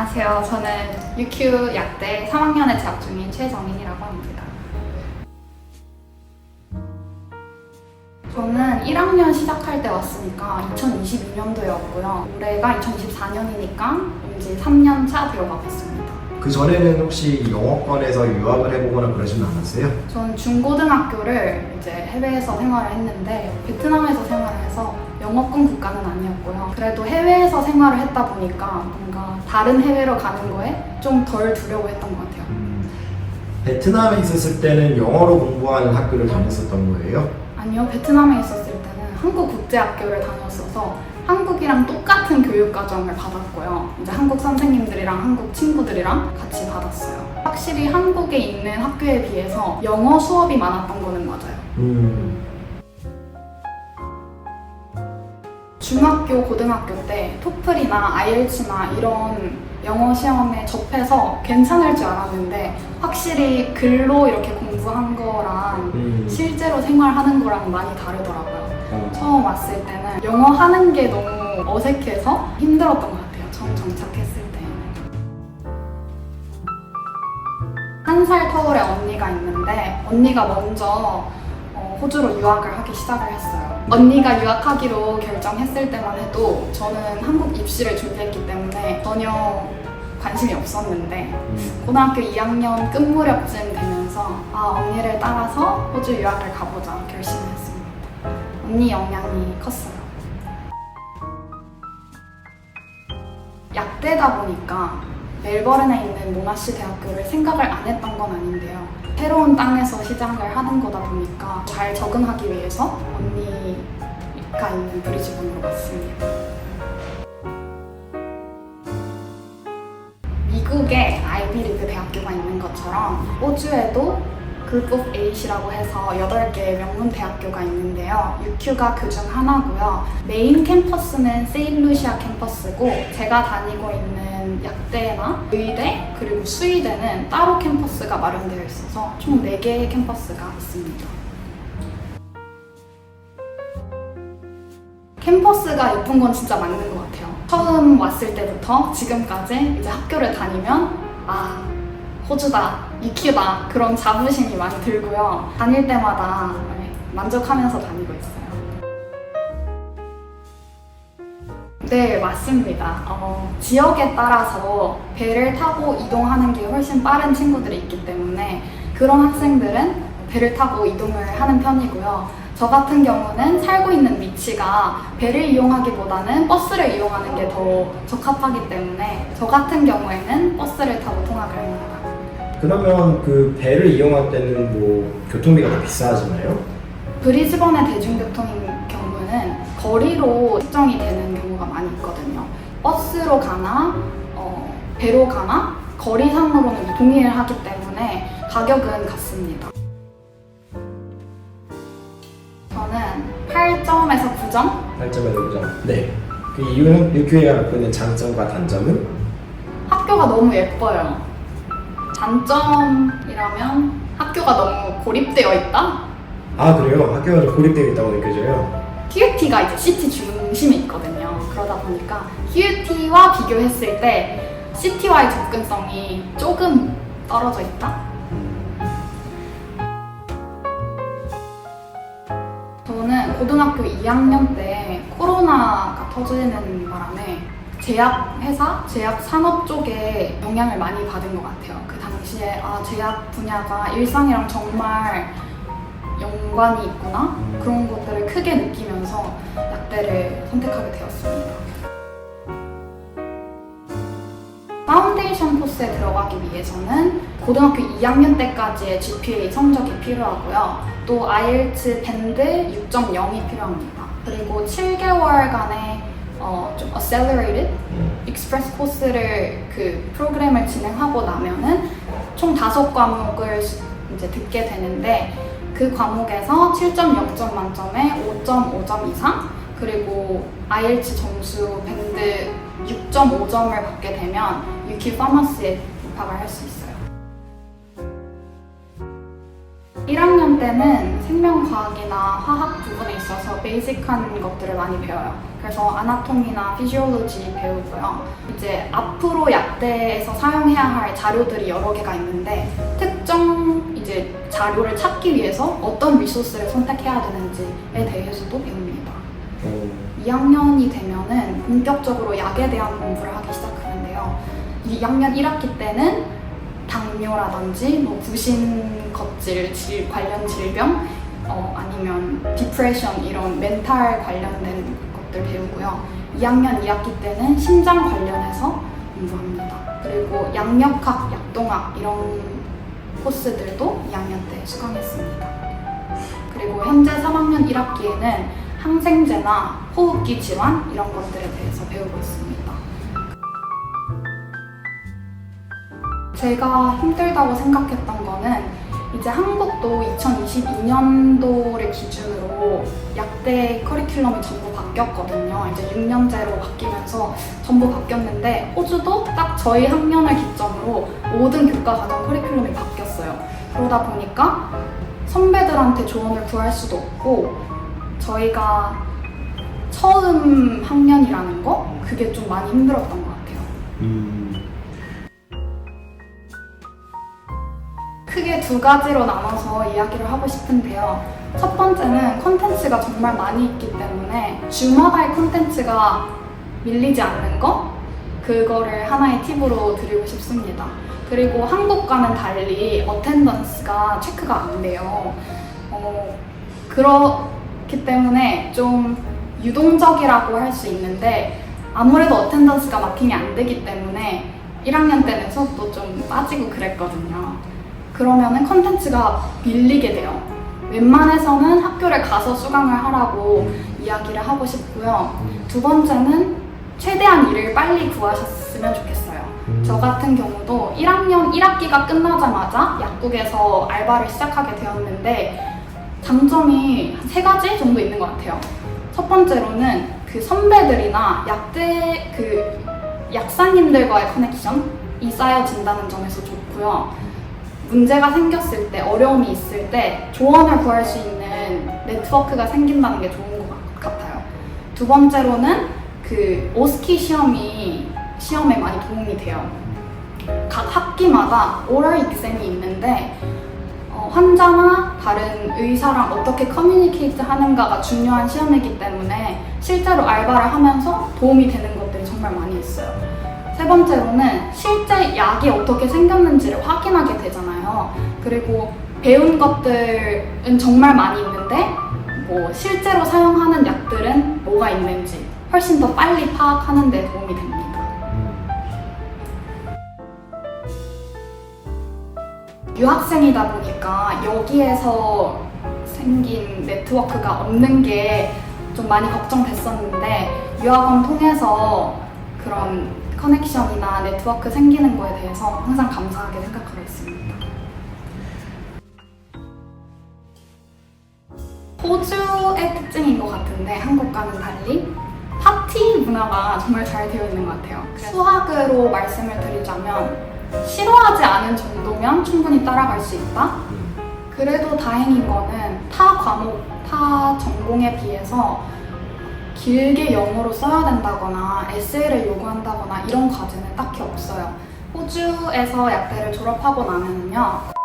안녕하세요. 저는 UQ 약대 3학년에 재학 중인 최정인이라고 합니다. 저는 1학년 시작할 때 왔으니까 2022년도였고요. 올해가 2024년이니까 이제 3년 차 들어가고 있습니다. 그 전에는 혹시 영어권에서 유학을 해보거나 그러지는 않았어요? 저는 중고등학교를 이제 해외에서 생활을 했는데 베트남에서 생활을 영어권 국가는 아니었고요. 그래도 해외에서 생활을 했다 보니까 뭔가 다른 해외로 가는 거에 좀 덜 두려워했던 것 같아요. 음, 베트남에 있었을 때는 영어로 공부하는 학교를 다녔었던 거예요? 아니요, 베트남에 있었을 때는 한국 국제학교를 다녔어서 한국이랑 똑같은 교육 과정을 받았고요. 이제 한국 선생님들이랑 한국 친구들이랑 같이 받았어요. 확실히 한국에 있는 학교에 비해서 영어 수업이 많았던 거는 맞아요. 음, 중학교, 고등학교 때 토플이나 아이엘츠나 이런 영어 시험에 접해서 괜찮을 줄 알았는데 확실히 글로 이렇게 공부한 거랑 음. 실제로 생활하는 거랑 많이 다르더라고요. 어, 처음 왔을 때는 영어 하는 게 너무 어색해서 힘들었던 것 같아요. 처음 정착했을 때. 한 살 터울의 언니가 있는데 언니가 먼저 어, 호주로 유학을 하기 시작을 했어요. 언니가 유학하기로 결정했을 때만 해도 저는 한국 입시를 준비했기 때문에 전혀 관심이 없었는데 음. 고등학교 2학년 끝 무렵쯤 되면서 아 언니를 따라서 호주 유학을 가보자 결심했습니다. 언니 영향이 컸어요. 약대다 보니까 멜버른에 있는 모나시 대학교를 생각을 안 했던 건 아닌데요. 새로운 땅에서 시작을 하는 거다 보니까 잘 적응하기 위해서 언니가 있는 브리즈번으로 갔습니다. 미국에 아이비리그 대학교가 있는 것처럼 호주에도 그룹 오브 에잇이라고 해서 8개의 명문 대학교가 있는데요. UQ가 그중 하나고요. 메인 캠퍼스는 세인루시아 캠퍼스고 제가 다니고 있는 약대나 의대 그리고 수의대는 따로 캠퍼스가 마련되어 있어서 총 4개의 캠퍼스가 있습니다. 캠퍼스가 예쁜 건 진짜 맞는 것 같아요. 처음 왔을 때부터 지금까지 이제 학교를 다니면 아 호주다, 유키다 그런 자부심이 많이 들고요. 다닐 때마다 만족하면서 다니고 있어요. 네, 맞습니다. 어, 지역에 따라서 배를 타고 이동하는 게 훨씬 빠른 친구들이 있기 때문에 그런 학생들은 배를 타고 이동을 하는 편이고요. 저 같은 경우는 살고 있는 위치가 배를 이용하기보다는 버스를 이용하는 게 더 적합하기 때문에 저 같은 경우에는 버스를 타고 통학을 합니다. 그러면 그 배를 이용할 때는 뭐 교통비가 더 비싸지나요? 브리즈번의 대중교통인 경우는 거리로 측정이 되는 경우가 많이 있거든요. 버스로 가나 어, 배로 가나 거리상으로는 동일하기 때문에 가격은 같습니다. 저는 8점에서 9점? 8점에서 9점. 네. 그 이유는 유교회가 갖고 있는 장점과 단점은? 학교가 너무 예뻐요. 단점이라면 학교가 너무 고립되어 있다? 아 그래요? 학교가 좀 고립되어 있다고 느껴져요. QUT가 이제 시티 중심에 있거든요. 그러다 보니까 QUT와 비교했을 때 시티와의 접근성이 조금 떨어져 있다? 저는 고등학교 2학년 때 코로나가 터지는 바람에 제약 회사, 제약 산업 쪽에 영향을 많이 받은 것 같아요. 그 당시에 아 제약 분야가 일상이랑 정말 연관이 있구나 그런 것들을 크게 느끼면서 약대를 선택하게 되었습니다. 파운데이션 코스에 들어가기 위해서는 고등학교 2학년 때까지의 GPA 성적이 필요하고요. 또 IELTS 밴드 6.0이 필요합니다. 그리고 7개월간의 어, 좀 accelerated 익스프레스 코스를 그 프로그램을 진행하고 나면은 총 다섯 과목을 수- 이제 듣게 되는데 그 과목에서 7.0점 만점에 5.5점 이상 그리고 IELTS 점수 밴드 6.5점을 받게 되면 UQ 파머스에 입학을 할 수 있어요. 1학년 때는 생명과학이나 화학 부분에 있어서 베이직한 것들을 많이 배워요. 그래서 아나토미나 피지올로지 배우고요. 이제 앞으로 약대에서 사용해야 할 자료들이 여러 개가 있는데 특정 이제 자료를 찾기 위해서 어떤 리소스를 선택해야 되는지에 대해서도 배웁니다. 어, 2학년이 되면은 본격적으로 약에 대한 공부를 하기 시작하는데요. 2학년 1학기 때는 당뇨라든지 뭐 부신 겉질 질 관련 질병 어, 아니면 디프레션 이런 멘탈 관련된 것들 배우고요. 2학년 2학기 때는 심장 관련해서 공부합니다. 그리고 양력학, 약동학 이런 코스들도 2학년 때 수강했습니다. 그리고 현재 3학년 1학기에는 항생제나 호흡기 질환 이런 것들에 대해서 배우고 있습니다. 제가 힘들다고 생각했던 거는 이제 한국도 2022년도를 기준으로 약대 커리큘럼이 전부 바뀌었거든요. 이제 6년제로 바뀌면서 전부 바뀌었는데 호주도 딱 저희 학년을 기점으로 모든 교과 과정 커리큘럼이 바뀌었어요. 그러다 보니까 선배들한테 조언을 구할 수도 없고 저희가 처음 학년이라는 거 그게 좀 많이 힘들었던 것 같아요. 음, 크게 두 가지로 나눠서 이야기를 하고 싶은데요. 첫 번째는 콘텐츠가 정말 많이 있기 때문에 주마다의 콘텐츠가 밀리지 않는 거 그거를 하나의 팁으로 드리고 싶습니다. 그리고 한국과는 달리 어텐던스가 체크가 안 돼요. 어, 그렇기 때문에 좀 유동적이라고 할 수 있는데 아무래도 어텐던스가 마킹이 안 되기 때문에 1학년 때는 수업도 좀 빠지고 그랬거든요. 그러면은 컨텐츠가 밀리게 돼요. 웬만해서는 학교를 가서 수강을 하라고 이야기를 하고 싶고요. 두 번째는 최대한 일을 빨리 구하셨으면 좋겠어요. 음. 저 같은 경우도 1학년 1학기가 끝나자마자 약국에서 알바를 시작하게 되었는데 장점이 한세 가지 정도 있는 것 같아요. 첫 번째로는 그 선배들이나 약대 그 약사님들과의 커넥션이 쌓여진다는 점에서 좋고요. 문제가 생겼을 때 어려움이 있을 때 조언을 구할 수 있는 네트워크가 생긴다는 게 좋은 것 같아요. 두 번째로는 그 오스키 시험이 시험에 많이 도움이 돼요. 각 학기마다 오럴 익셈이 있는데 어, 환자나 다른 의사랑 어떻게 커뮤니케이트 하는가가 중요한 시험이기 때문에 실제로 알바를 하면서 도움이 되는 것들이 정말 많이 있어요. 세 번째로는 실제 약이 어떻게 생겼는지를 확인하게 되잖아요. 그리고 배운 것들은 정말 많이 있는데 뭐 실제로 사용하는 약들은 뭐가 있는지 훨씬 더 빨리 파악하는 데 도움이 됩니다. 유학생이다 보니까 여기에서 생긴 네트워크가 없는 게 좀 많이 걱정됐었는데 유학원 통해서 그런 커넥션이나 네트워크 생기는 거에 대해서 항상 감사하게 생각하고 있습니다. 호주의 특징인 것 같은데 한국과는 달리 파티 문화가 정말 잘 되어 있는 것 같아요. 수학으로 말씀을 드리자면 싫어하지 않은 정도면 충분히 따라갈 수 있다. 그래도 다행인 거는 타 과목, 타 전공에 비해서 길게 영어로 써야 된다거나 에세이를 요구한다거나 이런 과제는 딱히 없어요. 호주에서 약대를 졸업하고 나면요.